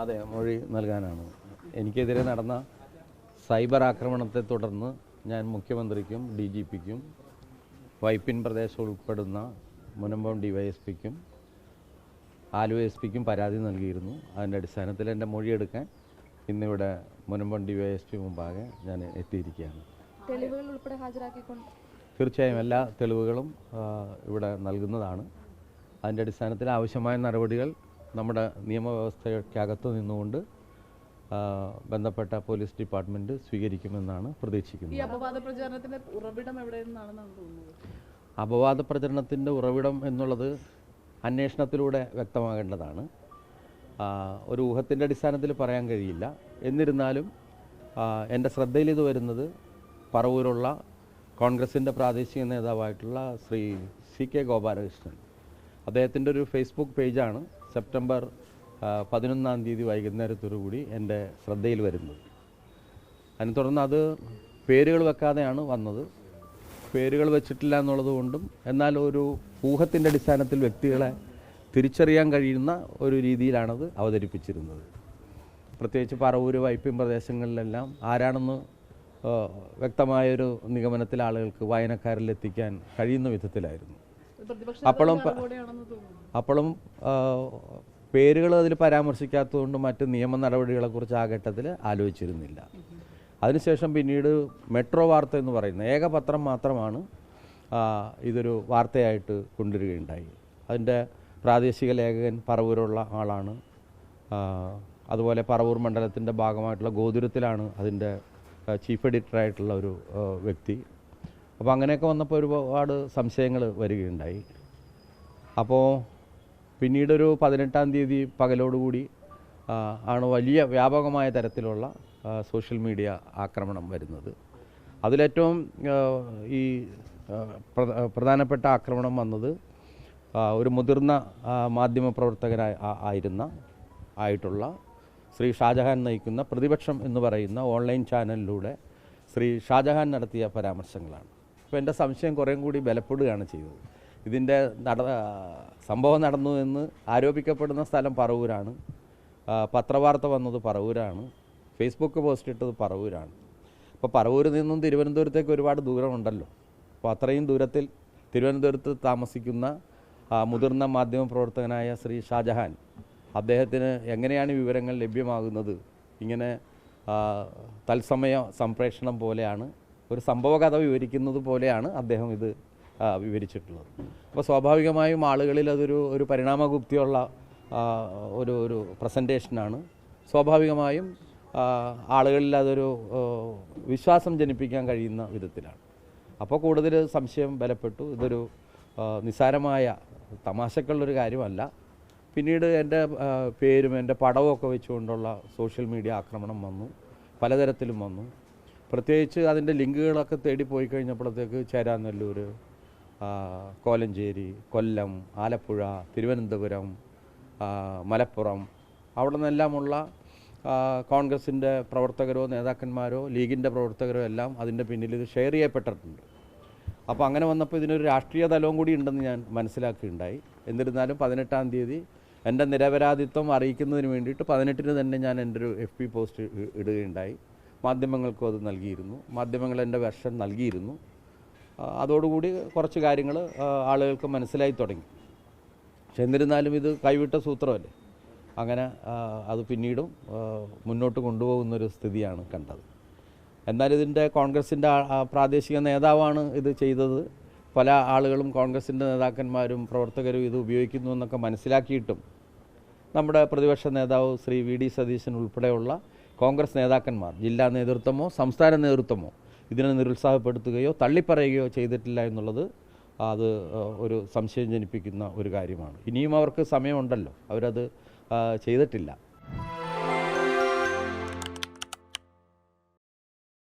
അതെ മൊഴി നൽകാനാണ്. എനിക്കെതിരെ നടന്ന സൈബർ ആക്രമണത്തെ തുടർന്ന് ഞാൻ മുഖ്യമന്ത്രിക്കും ഡി ജി പിക്കും വൈപ്പിൻ പ്രദേശം ഉൾപ്പെടുന്ന മുനമ്പം ഡിവൈഎസ്പിക്കും ആലുവ എസ് പിക്കും പരാതി നൽകിയിരുന്നു. അതിന്റെ അടിസ്ഥാനത്തിൽ എന്റെ മൊഴിയെടുക്കാൻ ഇന്നിവിടെ Munambam D Y S P മുമ്പാകെ ഞാൻ എത്തിയിരിക്കുകയാണ്. തെളിവുകൾ ഉൾപ്പെടെ ഹാജരാക്കിക്കൊണ്ട്? തീർച്ചയായും എല്ലാ തെളിവുകളും ഇവിടെ നൽകുന്നതാണ്. അതിന്റെ അടിസ്ഥാനത്തിൽ ആവശ്യമായ നടപടികൾ നമ്മുടെ നിയമവ്യവസ്ഥയ്ക്കകത്ത് നിന്നുകൊണ്ട് ബന്ധപ്പെട്ട പോലീസ് ഡിപ്പാർട്ട്മെന്റ് സ്വീകരിക്കുമെന്നാണ് പ്രതീക്ഷിക്കുന്നത്. അപവാദ പ്രചാരണത്തിന്റെ ഉറവിടം എവിടെ നിന്നാണെന്നാണ് തോന്നുന്നത്? അപവാദ പ്രചരണത്തിന്റെ ഉറവിടം എന്നുള്ളത് അന്വേഷണത്തിലൂടെ വ്യക്തമാകേണ്ടതാണ്. ഒരു ഊഹത്തിന്റെ അടിസ്ഥാനത്തിൽ പറയാൻ കഴിയില്ല. എന്നിരുന്നാലും എന്റെ ശ്രദ്ധയിൽ ഇത് വരുന്നത് പറവൂരുള്ള കോൺഗ്രസിന്റെ പ്രാദേശിക നേതാവായിട്ടുള്ള ശ്രീ സി കെ ഗോപാലകൃഷ്ണൻ. അദ്ദേഹത്തിന്റെ ഒരു ഫേസ്ബുക്ക് പേജാണ്. സെപ്റ്റംബർ പതിനൊന്നാം തീയതി വൈകുന്നേരത്തോടുകൂടി എന്റെ ശ്രദ്ധയിൽ വരുന്നത് അതിനെ തുടർന്ന് അത് പേരുകൾ വെക്കാതെയാണ് വന്നത്. പേരുകൾ വെച്ചിട്ടില്ല എന്നുള്ളത് കൊണ്ടും എന്നാൽ ഒരു ഊഹത്തിന്റെ അടിസ്ഥാനത്തിൽ വ്യക്തികളെ തിരിച്ചറിയാൻ കഴിയുന്ന ഒരു രീതിയിലാണത് അവതരിപ്പിച്ചിരുന്നത്. പ്രത്യേകിച്ച് പറവൂര് വൈപ്പിൻ പ്രദേശങ്ങളിലെല്ലാം ആരാണെന്ന് വ്യക്തമായൊരു നിഗമനത്തിൽ ആളുകൾക്ക് വായനക്കാരിൽ എത്തിക്കാൻ കഴിയുന്ന വിധത്തിലായിരുന്നു. അപ്പോഴും അപ്പോഴും പേരുകൾ അതിൽ പരാമർശിക്കാത്തതുകൊണ്ട് മറ്റ് നിയമ നടപടികളെക്കുറിച്ച് ആ ഘട്ടത്തിൽ ആലോചിച്ചിരുന്നില്ല. അതിനുശേഷം പിന്നീട് മെട്രോ വാർത്ത എന്ന് പറയുന്ന ഏക പത്രം മാത്രമാണ് ഇതൊരു വാർത്തയായിട്ട് കൊണ്ടുവരികയുണ്ടായി. അതിന്റെ പ്രാദേശിക ലേഖകൻ പറവൂരുള്ള ആളാണ്. അതുപോലെ പറവൂർ മണ്ഡലത്തിന്റെ ഭാഗമായിട്ടുള്ള ഗോതുരത്തിലാണ് അതിന്റെ ചീഫ് എഡിറ്ററായിട്ടുള്ള ഒരു വ്യക്തി. അപ്പോൾ അങ്ങനെയൊക്കെ വന്നപ്പോൾ ഒരുപാട് സംശയങ്ങൾ വരികയുണ്ടായി. അപ്പോൾ പിന്നീടൊരു പതിനെട്ടാം തീയതി പകലോടുകൂടി ആണ് വലിയ വ്യാപകമായ തരത്തിലുള്ള സോഷ്യൽ മീഡിയ ആക്രമണം വരുന്നത്. അതിലേറ്റവും ഈ പ്രധാനപ്പെട്ട ആക്രമണം വന്നത് ഒരു മുതിർന്ന മാധ്യമ മാധ്യമപ്രവർത്തകനായ ആയിരുന്ന ആയിട്ടുള്ള ശ്രീ ഷാജഹാൻ നയിക്കുന്ന പ്രതിപക്ഷം എന്ന് പറയുന്ന ഓൺലൈൻ ചാനലിലൂടെ ശ്രീ ഷാജഹാൻ നടത്തിയ പരാമർശങ്ങളാണ്. അപ്പോൾ എന്റെ സംശയം കുറേം കൂടി ബലപ്പെടുകയാണ് ചെയ്തത്. ഇതിന്റെ നട സംഭവം നടന്നു എന്ന് ആരോപിക്കപ്പെടുന്ന സ്ഥലം പറവൂരാണ്. പത്രവാർത്ത വന്നത് പറവൂരാണ്. ഫേസ്ബുക്ക് പോസ്റ്റ് ഇട്ടത് പറവൂരാണ്. അപ്പോൾ പറവൂരിൽ നിന്നും തിരുവനന്തപുരത്തേക്ക് ഒരുപാട് ദൂരമുണ്ടല്ലോ. അപ്പോൾ അത്രയും ദൂരത്തിൽ തിരുവനന്തപുരത്ത് താമസിക്കുന്ന മുതിർന്ന മാധ്യമപ്രവർത്തകനായ ശ്രീ ഷാജഹാൻ അദ്ദേഹത്തിന് എങ്ങനെയാണ് വിവരങ്ങൾ ലഭ്യമാകുന്നത്? ഇങ്ങനെ തത്സമയ സംപ്രേഷണം പോലെയാണ് ഒരു സംഭവകഥ വിവരിക്കുന്നത് പോലെയാണ് അദ്ദേഹം ഇത് വിവരിച്ചിട്ടുള്ളത്. അപ്പോൾ സ്വാഭാവികമായും ആളുകളിൽ അതൊരു ഒരു പരിണാമഗുപ്തിയുള്ള ഒരു ഒരു പ്രസന്റേഷനാണ് സ്വാഭാവികമായും ആളുകളിൽ അതൊരു വിശ്വാസം ജനിപ്പിക്കാൻ കഴിയുന്ന വിധത്തിലാണ്. അപ്പോൾ കൂടുതൽ സംശയം ബലപ്പെട്ടു. ഇതൊരു നിസ്സാരമായ തമാശക്കുള്ളൊരു കാര്യമല്ല. പിന്നീട് എന്റെ പേരും എന്റെ പടവും ഒക്കെ വെച്ചുകൊണ്ടുള്ള സോഷ്യൽ മീഡിയ ആക്രമണം വന്നു. പലതരത്തിലും വന്നു. പ്രത്യേകിച്ച് അതിന്റെ ലിങ്കുകളൊക്കെ തേടി പോയി കഴിഞ്ഞപ്പോഴത്തേക്ക് ചേരാനെല്ലൂർ കോലഞ്ചേരി കൊല്ലം ആലപ്പുഴ തിരുവനന്തപുരം മലപ്പുറം അവിടെ നിന്നെല്ലാമുള്ള കോൺഗ്രസിന്റെ പ്രവർത്തകരോ നേതാക്കന്മാരോ ലീഗിന്റെ പ്രവർത്തകരോ എല്ലാം അതിന്റെ പിന്നിൽ ഇത് ഷെയർ ചെയ്യപ്പെട്ടിട്ടുണ്ട്. അപ്പോൾ അങ്ങനെ വന്നപ്പോൾ ഇതിനൊരു രാഷ്ട്രീയ തലവും കൂടി ഉണ്ടെന്ന് ഞാൻ മനസ്സിലാക്കിയുണ്ടായി എന്നിരുന്നാലും പതിനെട്ടാം തീയതി എന്റെ നിരപരാധിത്വം അറിയിക്കുന്നതിന് വേണ്ടിയിട്ട് പതിനെട്ടിന് തന്നെ ഞാൻ എന്റെ ഒരു എഫ് പി പോസ്റ്റ് ഇടുകയുണ്ടായി. മാധ്യമങ്ങൾക്കും അത് നൽകിയിരുന്നു. മാധ്യമങ്ങൾ എന്റെ വെർഷൻ നൽകിയിരുന്നു. അതോടുകൂടി കുറച്ച് കാര്യങ്ങൾ ആളുകൾക്ക് മനസ്സിലായി തുടങ്ങി. പക്ഷെ എന്നിരുന്നാലും ഇത് കൈവിട്ട സൂത്രമല്ലേ? അങ്ങനെ അത് പിന്നീടും മുന്നോട്ട് കൊണ്ടുപോകുന്നൊരു സ്ഥിതിയാണ് കണ്ടത്. എന്നാൽ ഇതിന്റെ കോൺഗ്രസിന്റെ പ്രാദേശിക നേതാവാണ് ഇത് ചെയ്തത്. പല ആളുകളും കോൺഗ്രസിന്റെ നേതാക്കന്മാരും പ്രവർത്തകരും ഇത് ഉപയോഗിക്കുന്നു എന്നൊക്കെ മനസ്സിലാക്കിയിട്ടും നമ്മുടെ പ്രതിപക്ഷ നേതാവ് ശ്രീ വി ഡി സതീശൻ ഉൾപ്പെടെയുള്ള കോൺഗ്രസ് നേതാക്കന്മാർ ജില്ലാ നേതൃത്വമോ സംസ്ഥാന നേതൃത്വമോ ഇതിനെ നിരുത്സാഹപ്പെടുത്തുകയോ തള്ളിപ്പറയുകയോ ചെയ്തിട്ടില്ല എന്നുള്ളത് അത് ഒരു സംശയം ജനിപ്പിക്കുന്ന ഒരു കാര്യമാണ്. ഇനിയും അവർക്ക് സമയമുണ്ടല്ലോ. അവരത് ചെയ്തിട്ടില്ല.